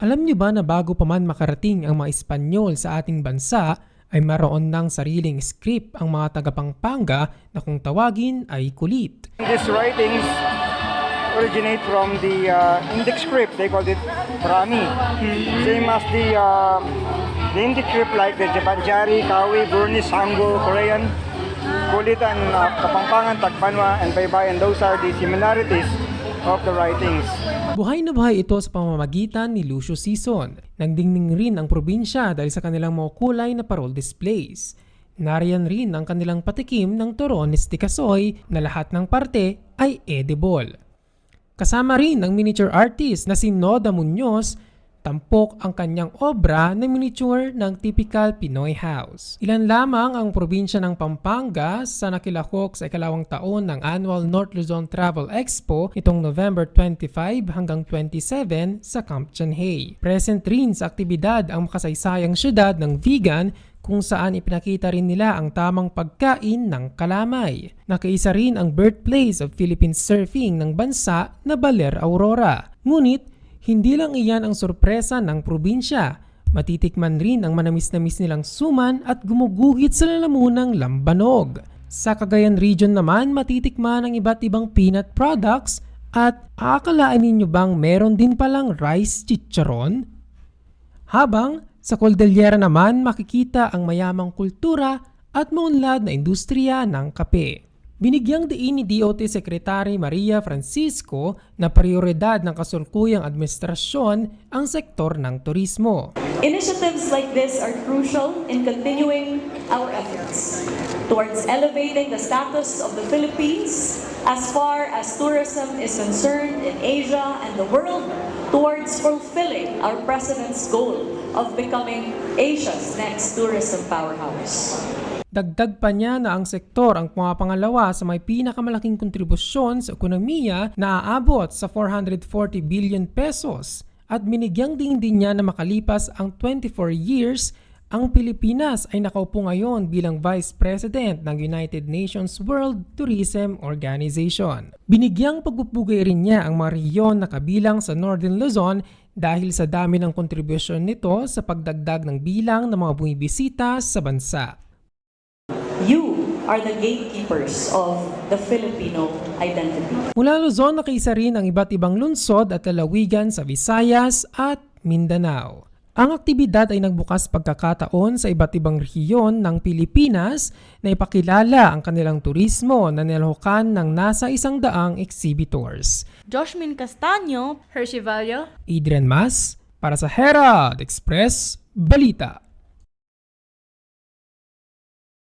Alam niyo ba na bago pa man makarating ang mga Espanyol sa ating bansa, ay maroon ng sariling script ang mga taga-Pampanga na kung tawagin ay kulit. These writings originate from the uh, Indic script. They called it Brahmi. Same as the uh, the Indic script like the Japanjari, Kawi, Burmese, Hangul, Korean, Kulitan, uh, Kapampangan, Tagbanwa, and Baybayin. Those are the similarities of the writings. Buhay na buhay ito sa pamamagitan ni Lucio Sison. Nagdingning rin ang probinsya dahil sa kanilang mga kulay na parol displays. Nariyan rin ang kanilang patikim ng Torones de Casoy na lahat ng parte ay edible. Kasama rin ang miniature artist na si Noda Munoz, tampok ang kanyang obra na miniature ng typical Pinoy house. Ilan lamang ang probinsya ng Pampanga sa nakilahok sa ikalawang taon ng annual North Luzon Travel Expo nitong November 25 hanggang 27 sa Camp Chanhay. Present rin sa aktibidad ang makasaysayang syudad ng vegan kung saan ipinakita rin nila ang tamang pagkain ng kalamay. Nakaisa rin ang birthplace of Philippine surfing ng bansa na Baler Aurora. Ngunit, hindi lang iyan ang sorpresa ng probinsya. Matitikman rin ang manamis-namis nilang suman at gumuguhit sa lalamunang lambanog. Sa Cagayan region naman, matitikman ang iba't ibang peanut products at aakalaan ninyo bang meron din palang rice chicharon? Habang sa Cordillera naman makikita ang mayamang kultura at maunlad na industriya ng kape. Binigyang diin ni DOT Secretary Maria Francisco na prioridad ng kasulkuyang administrasyon ang sektor ng turismo. Initiatives like this are crucial in continuing our efforts towards elevating the status of the Philippines as far as tourism is concerned in Asia and the world towards fulfilling our President's goal of becoming Asia's next tourism powerhouse. Dagdag pa niya na ang sektor ang pumapangalawa sa may pinakamalaking kontribusyon sa ekonomiya na aabot sa 440 billion pesos at binigyang din din niya na makalipas ang 24 years ang Pilipinas ay nakaupo ngayon bilang Vice President ng United Nations World Tourism Organization. Binigyang pagpupugay rin niya ang mga rehiyon na kabilang sa Northern Luzon dahil sa dami ng kontribusyon nito sa pagdagdag ng bilang ng mga bumibisita sa bansa. You are the gatekeepers of the Filipino identity. Mula Luzon, nakaisa rin ang iba't ibang lungsod at lalawigan sa Visayas at Mindanao. Ang aktibidad ay nagbukas pagkakataon sa iba't ibang rehiyon ng Pilipinas na ipakilala ang kanilang turismo na nilahukan ng nasa isang daang exhibitors. Joshmin Castaño, Hershey Vallo, Adrian Mas, para sa Herald Express, Balita.